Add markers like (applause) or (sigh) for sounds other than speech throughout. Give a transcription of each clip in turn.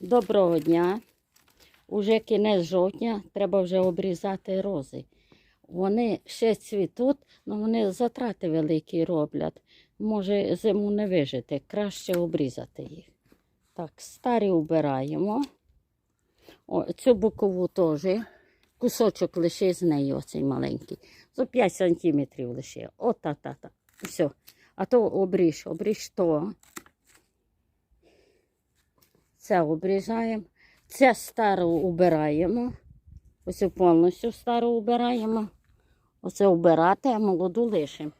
Доброго дня. Уже кінець жовтня, треба вже обрізати рози. Вони ще цвітуть, але вони затрати великі роблять. Може зиму не вижити, краще обрізати їх. Так, старі убираємо. О, цю бокову теж. Кусочок лише з неї, оцей маленький. За 5 сантиметрів лише. О-та-та-та. Все. А то обріж, обріж то. Це обрізаємо. Це стару убираємо. Ось повністю стару убираємо. Оце убирати, а молоду лишимо.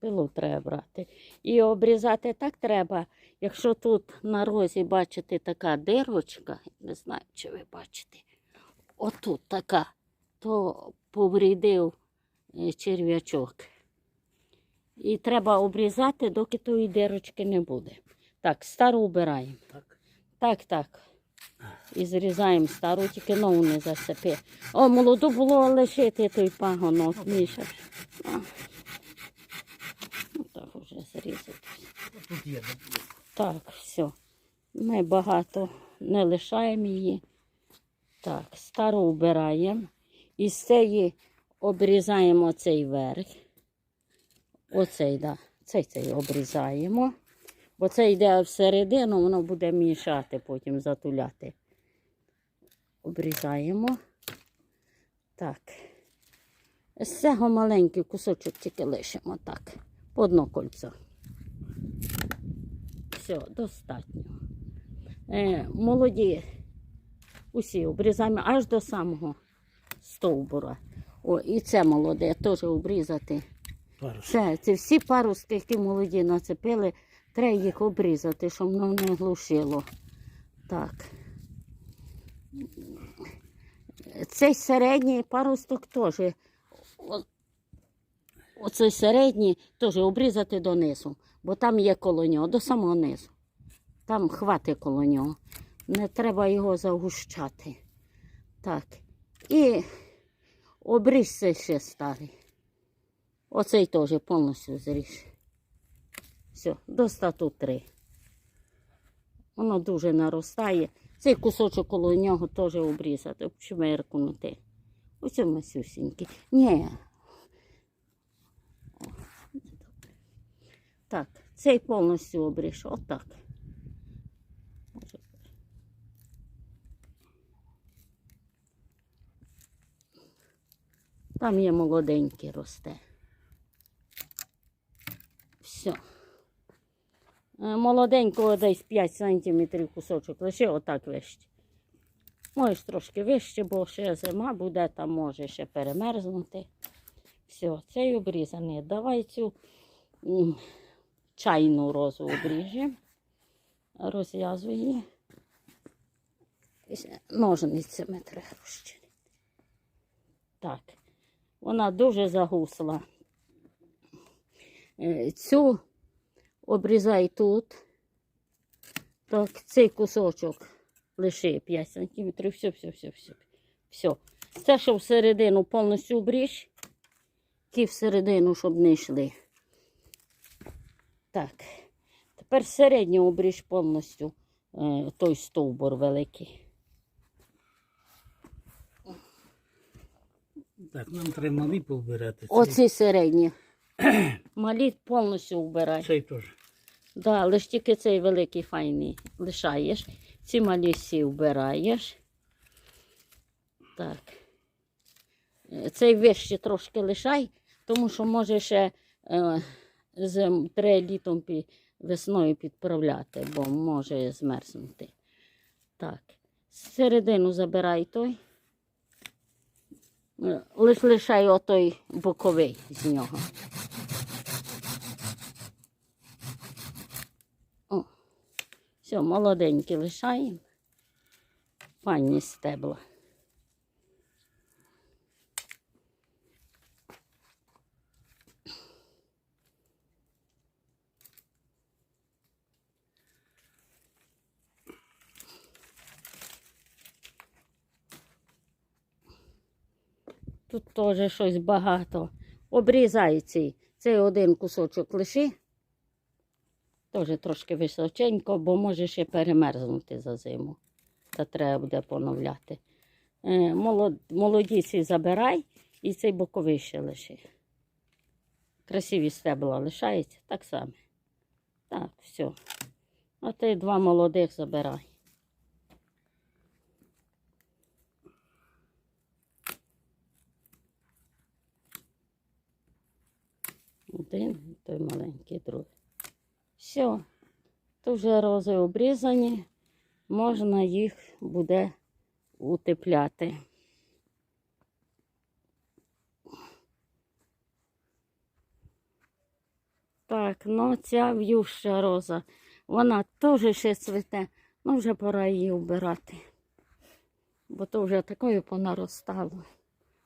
Пилу треба брати. І обрізати так треба. Якщо тут на розі бачите така дирочка, не знаю, чи ви бачите, отут така, то поврідив е, черв'ячок. І треба обрізати, доки тої дирочки не буде. Так, стару убираємо. Так. Так, так. І зрізаємо стару, тільки нову не засипи. О, молоду було лишити той пагонок, Міша. Ну, так вже зрізати. Тут є. Так, все. Ми багато не лишаємо її. Так, стару убираємо. І з цієї обрізаємо цей верх. Оцей, да. Цей цей обрізаємо. Бо це йде всередину, воно буде мішати, потім затуляти. Обрізаємо. Так. З цього маленький кусочок тільки лишимо так. По одно кольцо. Все, достатньо. Е, молоді усі обрізаємо аж до самого стовбура. О, і це молоде теж обрізати. Це, це всі паруски, які молоді нацепили, треба їх обрізати, щоб воно не глушило. Так. Цей середній парусток теж. Оцей середній теж обрізати донизу, бо там є коло нього, до самого низу. Там хватить коло нього. Не треба його загущати. Так. І обріж цей ще старий. Оцей теж повністю зріж. Все, до стату три. Воно дуже наростає. Цей кусочок коло нього теж обрізати, обчмиркнути. Ось масюсінький. Ні. О, добре. Так, цей повністю обріж. Отак. Там є молоденький росте. Все. Молоденького десь 5 сантиметрів кусочок. Лише отак вище. Можеш трошки вище, бо ще зима буде, там може ще перемерзнути. Все, цей обрізаний. Давай цю чайну розу обріжемо. Розв'язуй її. Ножницями треба розчинити. Так. Вона дуже загусла. Е, Цю обрізай тут. Так, цей кусочок лиши 5 сантиметрів. Все, все, все, все. Все. Це, що всередину повністю обріж. Ті всередину, щоб не йшли. Так. Тепер середню обріж повністю е, той стовбур великий. Так, нам треба малі повбирати. Оці середні. (clears throat) Малі повністю вбирай. цей теж. Да, лиш тільки цей великий файний лишаєш. Ці малі всі вбираєш. Так. Цей вище трошки лишай, тому що може ще е, зим, треба літом пі, весною підправляти, бо може змерзнути. Так. Середину забирай той. Е, Лиш лишай отой боковий з нього. Все, молоденькі лишаємо. Пані стебла. Тут теж щось багато. обрізаю цей, цей один кусочок лиши. Теж трошки височенько, бо може ще перемерзнути за зиму. Та треба буде поновляти. Е, молоді ці забирай і цей боковий ще лиши. Красиві стебла лишаються, так само. Так, все. А ти два молодих забирай. Один, той маленький другий. Все. То вже рози обрізані, можна їх буде утепляти. Так, ну ця в'юща роза, вона теж ще цвіте, ну вже пора її вбирати. Бо то вже такою понаростало.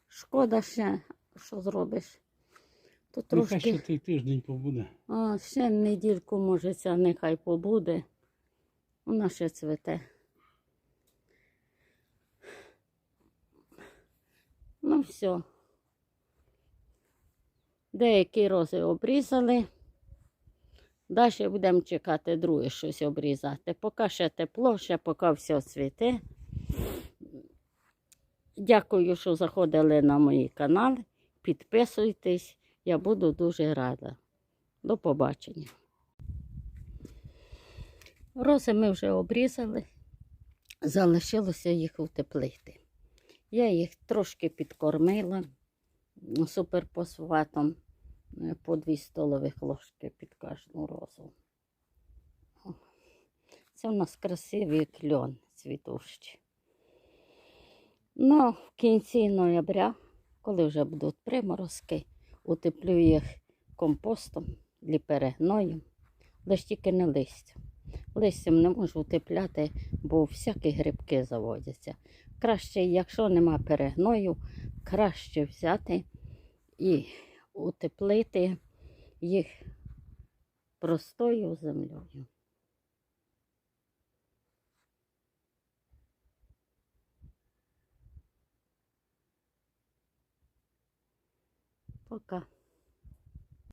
Шкода ще, що зробиш. Нехай трошки. ще той тиждень побуде. А, ще недільку, може, ця нехай побуде. Вона ще цвете. Ну, все. Деякі рози обрізали. Далі будемо чекати друге щось обрізати. Поки ще тепло, ще поки все цвіте. Дякую, що заходили на мої канали. Підписуйтесь, я буду дуже рада. До побачення. Рози ми вже обрізали, залишилося їх утеплити. Я їх трошки підкормила суперфосфатом е, по 2 столових ложки під кожну розу. Це у нас красивий кльон цвітущий. Ну, в кінці ноября, коли вже будуть приморозки, утеплю їх компостом перегною, лише тільки не листя. Листям не можу утепляти, бо всякі грибки заводяться. Краще, якщо нема перегною, краще взяти і утеплити їх простою землею. Пока.